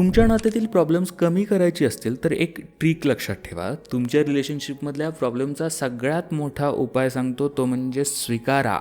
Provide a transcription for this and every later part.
तुमच्या नात्यातील प्रॉब्लेम्स कमी करायची असतील तर एक ट्रिक लक्षात ठेवा. तुमच्या रिलेशनशिपमधल्या प्रॉब्लेमचा सगळ्यात मोठा उपाय सांगतो तो म्हणजे स्वीकारा.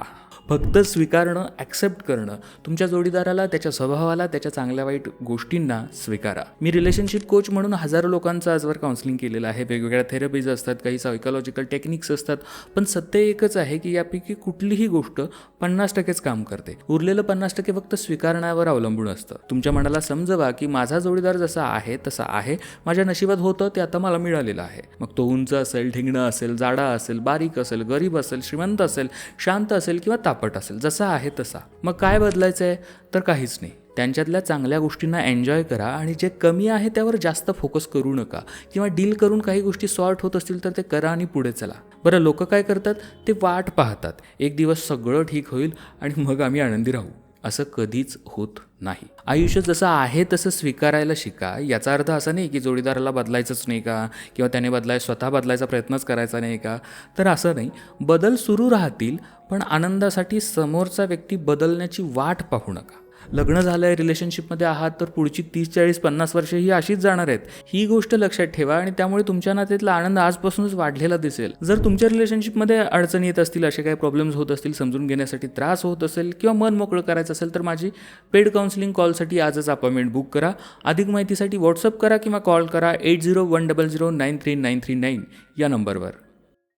फक्त स्वीकारणं ॲक्सेप्ट करणं तुमच्या जोडीदाराला त्याच्या स्वभावाला त्याच्या चांगल्या वाईट गोष्टींना स्वीकारा. मी रिलेशनशिप कोच म्हणून हजारो लोकांचं आजवर काउन्सिलिंग केलेलं आहे. वेगवेगळ्या थेरपीज असतात काही सायकोलॉजिकल टेक्निक्स असतात पण सत्य एकच आहे की यापैकी कुठलीही गोष्ट पन्नास टक्केच काम करते. उरलेलं पन्नास टक्के फक्त स्वीकारण्यावर अवलंबून असतं. तुमच्या मनाला समजवा की माझा जोडीदार जसा आहे तसा आहे. माझ्या नशिबात होतं ते आता मला मिळालेलं आहे. मग तो उंच असेल ढिंगणं असेल जाडा असेल बारीक असेल गरीब असेल श्रीमंत असेल शांत असेल किंवा ताप तापट असेल जसा आहे तसा. मग काय बदलायचं आहे तर काहीच नाही. त्यांच्यातल्या चांगल्या गोष्टींना एन्जॉय करा आणि जे कमी आहे त्यावर जास्त फोकस करू नका. किंवा डील करून काही गोष्टी सॉर्ट होत असतील तर ते करा आणि पुढे चला. बरं लोक काय करतात? ते वाट पाहतात. एक दिवस सगळं ठीक होईल आणि मग आम्ही आनंदी राहू. असं कधीच होत नाही. आयुष्य जसं आहे तसं स्वीकारायला शिका. याचा अर्थ असा नाही की जोडीदाराला बदलायचंच नाही का? किंवा त्याने बदलाय स्वतः बदलायचा प्रयत्नच करायचा नाही का? तर असं नाही. बदल सुरू राहतील पण आनंदासाठी समोरचा व्यक्ती बदलण्याची वाट पाहू नका. लग्न झालं आहे रिलेशनशिपमध्ये आहात तर पुढची तीस चाळीस पन्नास वर्ष ही अशीच जाणार आहेत. ही गोष्ट लक्षात ठेवा आणि त्यामुळे तुमच्या नात्यातला आनंद आजपासूनच वाढलेला दिसेल. जर तुमच्या रिलेशनशिपमध्ये अडचणी येत असतील असे काही प्रॉब्लेम्स होत असतील समजून घेण्यासाठी त्रास होत असेल किंवा मन मोकळं करायचं असेल तर माझी पेड काउन्सिलिंग कॉलसाठी आजच अपॉइंटमेंट बुक करा. अधिक माहितीसाठी व्हॉट्सअप करा किंवा कॉल करा eight zero one double zero nine three nine three nine या नंबरवर